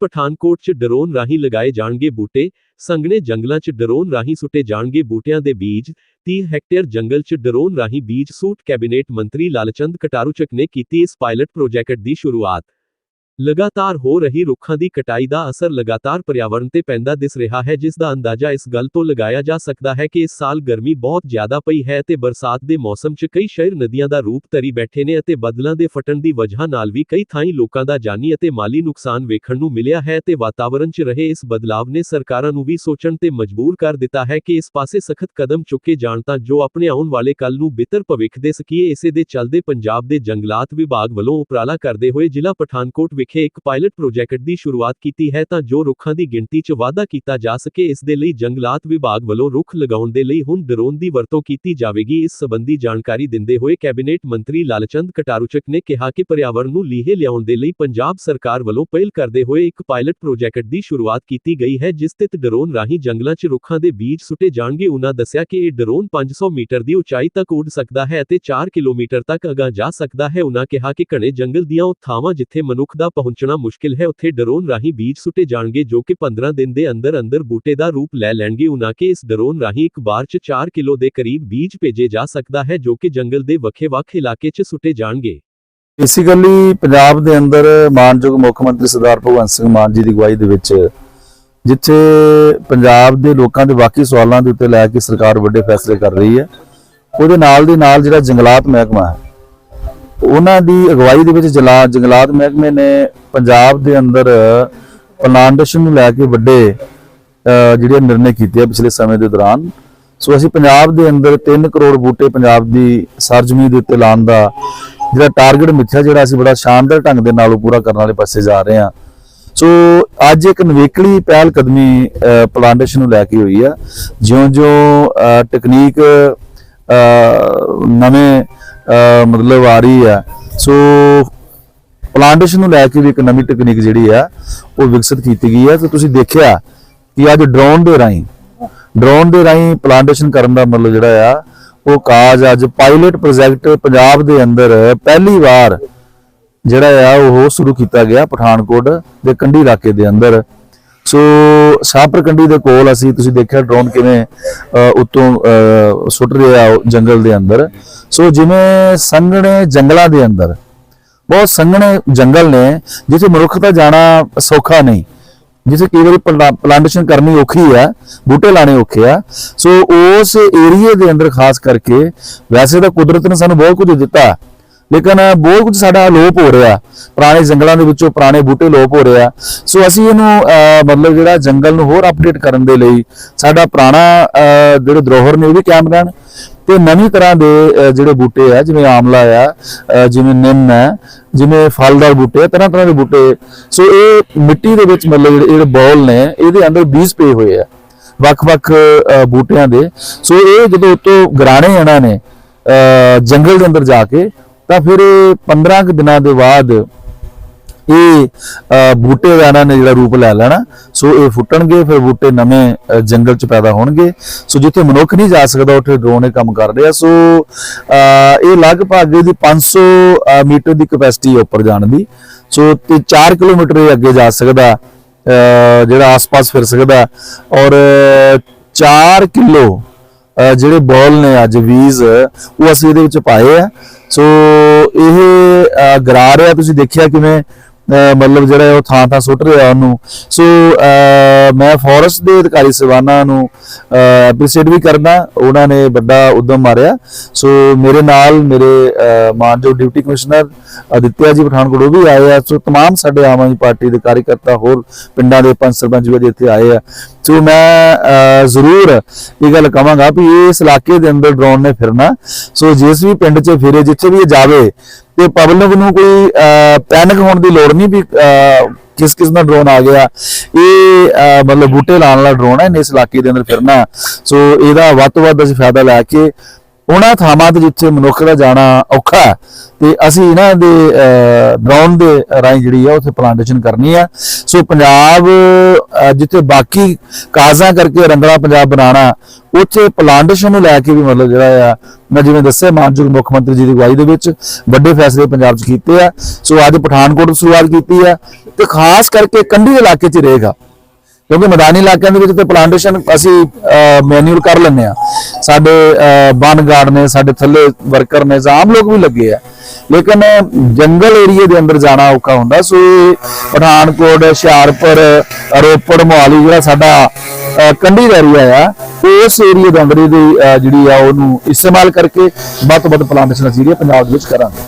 ਪਠਾਨਕੋਟ 'ਚ ਡਰੋਨ ਰਾਹੀਂ ਲਗਾਏ ਜਾਣਗੇ ਬੂਟੇ, ਸੰਘਣੇ ਜੰਗਲਾਂ 'ਚ ਡਰੋਨ ਰਾਹੀਂ ਸੁੱਟੇ ਜਾਣਗੇ ਬੂਟਿਆਂ ਦੇ ਬੀਜ 30 ਹੈਕਟੇਅਰ ਜੰਗਲ 'ਚ ਡਰੋਨ ਰਾਹੀਂ ਬੀਜ ਸੂਟ ਕੈਬਨਿਟ ਮੰਤਰੀ ਲਾਲਚੰਦ ਕਟਾਰੂਚਕ ਨੇ ਕੀਤੀ ਇਸ ਪਾਇਲਟ ਪ੍ਰੋਜੈਕਟ ਦੀ ਸ਼ੁਰੂਆਤ। ਲਗਾਤਾਰ ਹੋ ਰਹੀ ਰੁੱਖਾਂ ਦੀ ਕਟਾਈ ਦਾ ਅਸਰ ਲਗਾਤਾਰ ਪਰਿਆਵਰਣ ਤੇ ਪੈਂਦਾ ਦਿਸ ਰਿਹਾ ਹੈ, ਜਿਸ ਦਾ ਅੰਦਾਜ਼ਾ ਇਸ ਗੱਲ ਤੋਂ ਲਗਾਇਆ ਜਾ ਸਕਦਾ ਹੈ ਕਿ ਇਸ ਸਾਲ ਗਰਮੀ ਬਹੁਤ ਜ਼ਿਆਦਾ ਪਈ ਹੈ ਤੇ ਬਰਸਾਤ ਦੇ ਮੌਸਮ 'ਚ ਕਈ ਸ਼ਹਿਰ ਨਦੀਆਂ ਦਾ ਰੂਪ ਧਰੀ ਬੈਠੇ ਨੇ ਅਤੇ ਬਦਲਾਂ ਦੇ ਫਟਣ ਦੀ ਵਜ੍ਹਾ ਨਾਲ ਵੀ ਕਈ ਥਾਈਂ ਲੋਕਾਂ ਦਾ ਜਾਨੀ ਅਤੇ ਮਾਲੀ ਨੁਕਸਾਨ ਵੇਖਣ ਨੂੰ ਮਿਲਿਆ ਹੈ ਤੇ ਵਾਤਾਵਰਣ 'ਚ ਰਹੇ ਇਸ ਬਦਲਾਵ ਨੇ ਸਰਕਾਰਾਂ ਨੂੰ ਵੀ ਸੋਚਣ ਤੇ ਮਜਬੂਰ ਕਰ ਦਿੱਤਾ ਹੈ ਕਿ ਇਸ ਪਾਸੇ ਸਖਤ ਕਦਮ ਚੁੱਕੇ ਜਾਣ ਤਾਂ ਜੋ ਆਪਣੇ ਆਉਣ ਵਾਲੇ ਕੱਲ ਨੂੰ ਬਿਹਤਰ ਭਵਿੱਖ ਦੇ ਸਕੀਏ। ਇਸੇ ਦੇ ਚੱਲਦੇ ਪੰਜਾਬ ਦੇ ਜੰਗਲਾਤ ਵਿਭਾਗ ਵੱਲੋਂ ਉਪਰਾਲਾ ਕਰਦੇ ਹੋਏ ਜ਼ਿਲ੍ਹਾ ਪਠਾਨਕੋਟ ਵਿਖੇ ਇੱਕ ਪਾਇਲਟ ਪ੍ਰੋਜੈਕਟ ਦੀ ਸ਼ੁਰੂਆਤ ਕੀਤੀ ਹੈ ਤਾਂ ਜੋ ਰੁੱਖਾਂ ਦੀ ਗਿਣਤੀ 'ਚ ਵਾਧਾ ਕੀਤਾ ਜਾ ਸਕੇ, ਇਸ ਦੇ ਲਈ ਜੰਗਲਾਤ ਵਿਭਾਗ ਵੱਲੋਂ ਰੁੱਖ ਲਗਾਉਣ ਦੇ ਲਈ ਹੁਣ ਡਰੋਨ ਦੀ ਵਰਤੋਂ ਕੀਤੀ ਜਾਵੇਗੀ। ਇਸ ਸੰਬੰਧੀ ਜਾਣਕਾਰੀ ਦਿੰਦੇ ਹੋਏ ਕੈਬਨਿਟ ਮੰਤਰੀ ਲਾਲਚੰਦ ਕਟਾਰੂਚਕ ਨੇ ਕਿਹਾ ਕਿ ਪਰਿਆਵਰਣ ਨੂੰ ਲੀਹੇ ਲਿਆਉਣ ਦੇ ਲਈ ਪੰਜਾਬ ਸਰਕਾਰ ਵੱਲੋਂ ਪਹਿਲ ਕਰਦੇ ਹੋਏ ਇੱਕ ਪਾਇਲਟ ਪ੍ਰੋਜੈਕਟ ਦੀ ਸ਼ੁਰੂਆਤ ਕੀਤੀ ਗਈ ਹੈ, ਜਿਸ ਤਹਿਤ ਡਰੋਨ ਰਾਹੀਂ ਜੰਗਲਾਂ 'ਚ ਰੁੱਖਾਂ ਦੇ ਬੀਜ ਸੁੱਟੇ ਜਾਣਗੇ। ਉਨ੍ਹਾਂ ਦੱਸਿਆ ਕਿ ਇਹ ਡਰੋਨ 500 ਮੀਟਰ ਦੀ ਉਚਾਈ ਤੱਕ ਉੱਡ ਸਕਦਾ ਹੈ ਅਤੇ 4 ਕਿਲੋਮੀਟਰ ਤੱਕ ਅਗਾਂਹ ਜਾ ਸਕਦਾ ਹੈ। ਉਨ੍ਹਾਂ ਕਿਹਾ ਕਿ ਘਣੇ ਜੰਗਲ ਦੀਆਂ ਉਹ ਥਾਵਾਂ ਜਿੱਥੇ ਮਨੁੱਖ ਦਾ ਪਹੁੰਚਣਾ ਮੁਸ਼ਕਿਲ ਹੈ। ਉੱਥੇ ਡਰੋਨ ਰਾਹੀਂ ਬੀਜ ਸੁੱਟੇ ਜਾਣਗੇ ਜੋ ਕਿ 15 ਦਿਨ ਦੇ ਅੰਦਰ ਅੰਦਰ ਬੂਟੇ ਦਾ ਰੂਪ ਲੈ ਲੈਣਗੇ। ਉਨ੍ਹਾਂ ਕਿ ਇਸ ਡਰੋਨ ਰਾਹੀਂ ਇੱਕ ਵਾਰ 'ਚ 4 ਕਿਲੋ ਦੇ ਕਰੀਬ ਬੀਜ ਭੇਜੇ ਜਾ ਸਕਦਾ ਹੈ ਜੋ ਕਿ ਜੰਗਲ ਦੇ ਵੱਖ-ਵੱਖ ਇਲਾਕੇ 'ਚ ਸੁੱਟੇ ਜਾਣਗੇ। ਬੇਸਿਕਲੀ ਪੰਜਾਬ ਦੇ ਅੰਦਰ ਮਾਨਯੋਗ ਮੁੱਖ ਮੰਤਰੀ ਸਰਦਾਰ ਭਗਵੰਤ ਸਿੰਘ ਮਾਨ ਜੀ ਦੀ ਅਗਵਾਈ ਦੇ ਵਿੱਚ ਜਿੱਥੇ ਪੰਜਾਬ ਦੇ ਲੋਕਾਂ ਦੇ ਬਾਕੀ ਸਵਾਲਾਂ ਦੇ ਉੱਤੇ ਲੈ ਕੇ ਸਰਕਾਰ ਵੱਡੇ ਫੈਸਲੇ ਕਰ ਰਹੀ ਹੈ, ਉਹਦੇ ਨਾਲ ਦੇ ਨਾਲ ਜਿਹੜਾ ਜੰਗਲਾਤ ਮਹਿਕਮਾ ਹੈ ਉਹਨਾਂ ਦੀ ਅਗਵਾਈ ਦੇ ਵਿੱਚ ਜਲਾ ਜੰਗਲਾਤ ਮਹਿਕਮੇ ਨੇ ਪੰਜਾਬ ਦੇ ਅੰਦਰ ਪਲਾਂਟੇਸ਼ਨ ਨੂੰ ਲੈ ਕੇ ਵੱਡੇ ਜਿਹੜੇ ਨਿਰਣੇ ਕੀਤੇ ਆ ਪਿਛਲੇ ਸਮੇਂ ਦੇ ਦੌਰਾਨ। ਸੋ ਅਸੀਂ ਪੰਜਾਬ ਦੇ ਅੰਦਰ 3 ਕਰੋੜ ਬੂਟੇ ਪੰਜਾਬ ਦੀ ਸਰਜ਼ਮੀਨ ਦੇ ਉੱਤੇ ਲਾਉਣ ਦਾ ਜਿਹੜਾ ਟਾਰਗੇਟ ਮਿੱਥਿਆ ਜਿਹੜਾ ਅਸੀਂ ਬੜਾ ਸ਼ਾਨਦਾਰ ਢੰਗ ਦੇ ਨਾਲ ਉਹ ਪੂਰਾ ਕਰਨ ਵਾਲੇ ਪਾਸੇ ਜਾ ਰਹੇ ਹਾਂ। ਸੋ ਅੱਜ ਇੱਕ ਨਵੇਕਲੀ ਪਹਿਲ ਕਦਮੀ ਪਲਾਂਟੇਸ਼ਨ ਨੂੰ ਲੈ ਕੇ ਹੋਈ ਆ। ਜਿਉਂ-ਜਿਉਂ ਅਹ, ਟੈਕਨੀਕ ਨਵੇਂ ਮਤਲਬ ਆ ਰਹੀ ਆ ਸੋ ਪਲਾਂਟੇਸ਼ਨ ਨੂੰ ਲੈ ਕੇ ਵੀ ਇੱਕ ਨਵੀਂ ਟੈਕਨੀਕ ਜਿਹੜੀ ਆ ਉਹ ਵਿਕਸਿਤ ਕੀਤੀ ਗਈ ਹੈ। ਤੇ ਤੁਸੀਂ ਦੇਖਿਆ ਕਿ ਅੱਜ ਡਰੋਨ ਦੇ ਰਾਹੀਂ ਡਰੋਨ ਦੇ ਰਾਹੀਂ ਪਲਾਂਟੇਸ਼ਨ ਕਰਨ ਦਾ ਮਤਲਬ ਜਿਹੜਾ ਆ, ਉਹ ਕਾਜ ਅੱਜ ਪਾਇਲਟ ਪ੍ਰੋਜੈਕਟ ਪੰਜਾਬ ਦੇ ਅੰਦਰ ਪਹਿਲੀ ਵਾਰ ਜਿਹੜਾ ਆ, ਉਹ ਸ਼ੁਰੂ ਕੀਤਾ ਗਿਆ ਪਠਾਨਕੋਟ ਦੇ ਕੰਢੀ ਇਲਾਕੇ ਦੇ ਅੰਦਰ। ਸੋ ਸ਼ਾਹਪੁਰ ਦੇ ਕੋਲ ਅਸੀਂ ਤੁਸੀਂ ਦੇਖਿਆ ਡਰੋਨ ਕਿਵੇਂ ਅ, ਉੱਤੋਂ ਅ, ਸੁੱਟ ਰਿਹਾ ਉਹ ਜੰਗਲ ਦੇ ਅੰਦਰ। ਸੋ ਜਿਵੇਂ ਸੰਘਣੇ ਜੰਗਲਾਂ ਦੇ ਅੰਦਰ ਬਹੁਤ ਸੰਘਣੇ ਜੰਗਲ ਨੇ ਜਿੱਥੇ ਮਨੁੱਖ ਦਾ ਜਾਣਾ ਸੌਖਾ ਨਹੀਂ। ਜਿੱਥੇ ਕਈ ਵਾਰੀ ਪਲਾ- ਪਲਾਂਟੇਸ਼ਨ ਕਰਨੀ ਔਖੀ ਆ ਬੂਟੇ ਲਾਣੇ ਔਖੇ ਆ। ਸੋ ਉਸ ਏਰੀਏ ਦੇ ਅੰਦਰ ਖਾਸ ਕਰਕੇ ਵੈਸੇ ਤਾਂ ਕੁਦਰਤ ਨੇ ਸਾਨੂੰ ਬਹੁਤ ਕੁਝ ਦਿੱਤਾ ਲੇਕਿਨ ਬਹੁਤ ਕੁਝ ਸਾਡਾ ਅਲੋਪ ਹੋ ਰਿਹਾ। ਪੁਰਾਣੇ ਜੰਗਲਾਂ ਦੇ ਵਿੱਚੋਂ ਪੁਰਾਣੇ ਬੂਟੇ ਲੋਪ ਹੋ ਰਹੇ ਆ। ਸੋ ਅਸੀਂ ਇਹਨੂੰ ਮਤਲਬ ਜਿਹੜਾ ਜੰਗਲ ਨੂੰ ਹੋਰ ਅਪਡੇਟ ਕਰਨ ਦੇ ਲਈ ਸਾਡਾ ਪੁਰਾਣਾ ਜਿਹੜੇ ਧਰੋਹਰ ਨੇ ਉਹ ਵੀ ਕਾਇਮ ਰਹਿਣ। ਤੇ ਨਵੀਂ ਤਰ੍ਹਾਂ ਦੇ ਜਿਹੜੇ ਬੂਟੇ ਆ, ਜਿਵੇਂ ਆਮਲਾ ਆ ਜਿਵੇਂ ਨਿੰਮ ਹੈ ਜਿਵੇਂ ਫਲਦਾਰ ਬੂਟੇ ਆ, ਤਰ੍ਹਾਂ ਤਰ੍ਹਾਂ ਦੇ ਬੂਟੇ। ਸੋ ਇਹ ਮਿੱਟੀ ਦੇ ਵਿੱਚ ਮਤਲਬ ਜਿਹੜੇ ਜਿਹੜੇ ਬੌਲ ਨੇ, ਇਹਦੇ ਅੰਦਰ ਬੀਜ ਪਏ ਹੋਏ ਆ, ਵੱਖ-ਵੱਖ ਬੂਟਿਆਂ ਦੇ। ਸੋ ਇਹ ਜਦੋਂ ਉਤੋਂ ਗਰਾਣੇ ਇਹਨਾਂ ਨੇ ਜੰਗਲ ਦੇ ਅੰਦਰ ਜਾ ਕੇ, ਤਾਂ ਫਿਰ ਇਹ 15 ਕੁ ਦਿਨਾਂ ਦੇ ਬਾਅਦ ਇਹ ਅਹ, ਬੂਟੇ ਦਾ ਇਹਨਾਂ ਨੇ ਜਿਹੜਾ ਰੂਪ ਲੈ ਲੈਣਾ। ਸੋ ਇਹ ਫੁੱਟਣਗੇ ਫਿਰ ਬੂਟੇ ਨਵੇਂ ਜੰਗਲ 'ਚ ਪੈਦਾ ਹੋਣਗੇ। ਸੋ ਜਿੱਥੇ ਮਨੁੱਖ ਨਹੀਂ ਜਾ ਸਕਦਾ ਉੱਥੇ ਡਰੋਨ ਇਹ ਕੰਮ ਕਰ ਰਿਹਾ। ਸੋ ਇਹ ਲਗਭਗ ਇਹਦੀ 500 ਅਹ, ਮੀਟਰ ਦੀ ਕਪੈਸਿਟੀ ਉੱਪਰ ਜਾਣ ਦੀ। ਸੋ ਤੇ 4 ਕਿਲੋਮੀਟਰ ਇਹ ਅੱਗੇ ਜਾ ਸਕਦਾ ਜਿਹੜਾ ਆਸ-ਪਾਸ ਫਿਰ ਸਕਦਾ। ਔਰ 4 ਕਿਲੋ ਜਿਹੜੇ ਬੋਲ ਨੇ ਅੱਜ ਵੀਜ਼ ਉਹ ਅਸੀਂ ਇਹਦੇ ਵਿੱਚ ਪਾਏ ਆ। ਸੋ ਇਹ ਅਹ ਗਰਾ ਰਿਹਾ। ਤੁਸੀਂ ਦੇਖਿਆ ਕਿਵੇਂ ਮਤਲਬ ਜਿਹੜਾ ਹੈ ਉਹ ਥਾਂ ਥਾਂ ਸੁੱਟ ਰਿਹਾ ਉਹਨੂੰ ਸੋ ਅਹ ਮੈਂ ਫੋਰੈਸਟ ਦੇ ਅਧਿਕਾਰੀ ਸਵਾਨਾ ਨੂੰ ਐਪਰੀਸ਼ੀਏਟ ਵੀ ਕਰਦਾ ਉਹਨਾਂ ਨੇ ਵੱਡਾ ਉਦਮ ਮਾਰਿਆ ਸੋ ਮੇਰੇ ਨਾਲ ਮੇਰੇ ਅਹ ਮਾਨਯੋਗ ਡਿਪਟੀ ਕਮਿਸ਼ਨਰ ਅਦਿੱਤਿਆ ਜੀ ਪਠਾਨਕੋਟ ਉਹ ਵੀ ਆਏ ਆ ਸੋ तमाम ਸਾਡੇ ਆਮ ਆਦਮੀ ਪਾਰਟੀ ਦੇ ਕਾਰਜਕਰਤਾ ਹੋਰ ਪਿੰਡਾਂ ਦੇ ਪੰਚ ਸਰਪੰਚ ਵੀ ਅੱਜ ਇੱਥੇ ਆਏ ਆ ਸੋ ਮੈਂ ਅਹ ਜ਼ਰੂਰ ਇਹ ਗੱਲ ਕਹਾਂਗਾ ਵੀ ਇਸ ਇਲਾਕੇ ਦੇ ਅੰਦਰ ਡਰੋਨ ਨੇ ਫਿਰਨਾ ਸੋ ਜਿਸ ਵੀ ਪਿੰਡ 'ਚ ਫਿਰੇ ਜਿੱਥੇ ਵੀ ਇਹ ਜਾਵੇ ਤੇ ਪਬਲਿਕ ਨੂੰ ਕੋਈ ਪੈਨਿਕ ਹੋਣ ਦੀ ਲੋੜ ਨਹੀਂ ਵੀ ਅਹ, ਕਿਸ ਕਿਸ ਦਾ ਡਰੋਨ ਆ ਗਿਆ। ਇਹ ਅਹ, ਮਤਲਬ ਬੂਟੇ ਲਾਉਣ ਵਾਲਾ ਡਰੋਨ ਹੈ ਇਸ ਇਲਾਕੇ ਦੇ ਅੰਦਰ ਫਿਰਨਾ। ਸੋ ਇਹਦਾ ਵੱਧ ਤੋਂ ਵੱਧ ਅਸੀਂ ਫਾਇਦਾ ਲੈ ਕੇ ਉਹਨਾਂ ਥਾਵਾਂ ਤੇ ਜਿੱਥੇ ਮਨੁੱਖ ਦਾ ਜਾਣਾ ਔਖਾ ਹੈ। ਤੇ ਅਸੀਂ ਇਹਨਾਂ ਦੇ ਡਰੋਨ ਦੇ ਰਾਹੀਂ ਜਿਹੜੀ ਆ, ਉੱਥੇ ਪਲਾਂਟੇਸ਼ਨ ਕਰਨੀ ਆ। ਸੋ ਪੰਜਾਬ ਜਿੱਥੇ ਬਾਕੀ ਕਾਜ਼ਾਂ ਕਰਕੇ ਰੰਗਲਾ ਪੰਜਾਬ ਬਣਾਉਣਾ, ਉੱਥੇ ਪਲਾਂਟੇਸ਼ਨ ਨੂੰ ਲੈ ਕੇ ਵੀ ਮਤਲਬ ਜਿਹੜਾ ਆ, ਮੈਂ ਜਿਵੇਂ ਦੱਸਿਆ, ਮਾਨਯੋਗ ਮੁੱਖ ਮੰਤਰੀ ਜੀ ਦੀ ਅਗਵਾਈ ਦੇ ਵਿੱਚ ਵੱਡੇ ਫੈਸਲੇ ਪੰਜਾਬ 'ਚ ਕੀਤੇ ਆ। ਸੋ ਅੱਜ ਪਠਾਨਕੋਟ ਤੋਂ ਸ਼ੁਰੂਆਤ ਕੀਤੀ ਆ। ਤੇ ਖਾਸ ਕਰਕੇ ਕੰਢੀ ਇਲਾਕੇ 'ਚ ਰਹੇਗਾ। ਕਿਉਂਕਿ ਮੈਦਾਨੀ ਇਲਾਕਿਆਂ ਦੇ ਵਿੱਚ ਤੇ ਪਲਾਂਟੇਸ਼ਨ ਅਸੀਂ ਮੈਨੂਅਲ ਕਰ ਲੈਂਦੇ ਆ ਸਾਡੇ ਬਨ ਗਾਰਡ ਨੇ, ਸਾਡੇ ਥੱਲੇ ਵਰਕਰ ਨੇ, ਜਾਂ ਆਮ ਲੋਕ ਵੀ ਲੱਗੇ ਆ। ਲੇਕਿਨ ਜੰਗਲ ਏਰੀਏ ਦੇ ਅੰਦਰ ਜਾਣਾ ਔਖਾ ਹੁੰਦਾ। ਸੋ ਪਠਾਨਕੋਟ, ਹੁਸ਼ਿਆਰਪੁਰ, ਰੋਪੜ, ਮੋਹਾਲੀ ਜਿਹੜਾ ਸਾਡਾ ਕੰਢੀ ਦਾ ਏਰੀਆ ਆ ਉਸ ਏਰੀਏ ਦੇ ਅੰਦਰ ਇਹਦੀ ਜਿਹੜੀ ਆ, ਉਹਨੂੰ ਇਸਤੇਮਾਲ ਕਰਕੇ ਵੱਧ ਤੋਂ ਵੱਧ ਪਲਾਂਟੇਸ਼ਨ ਅਸੀਂ ਜਿਹੜੀ ਪੰਜਾਬ ਦੇ ਵਿੱਚ ਕਰਾਂਗੇ।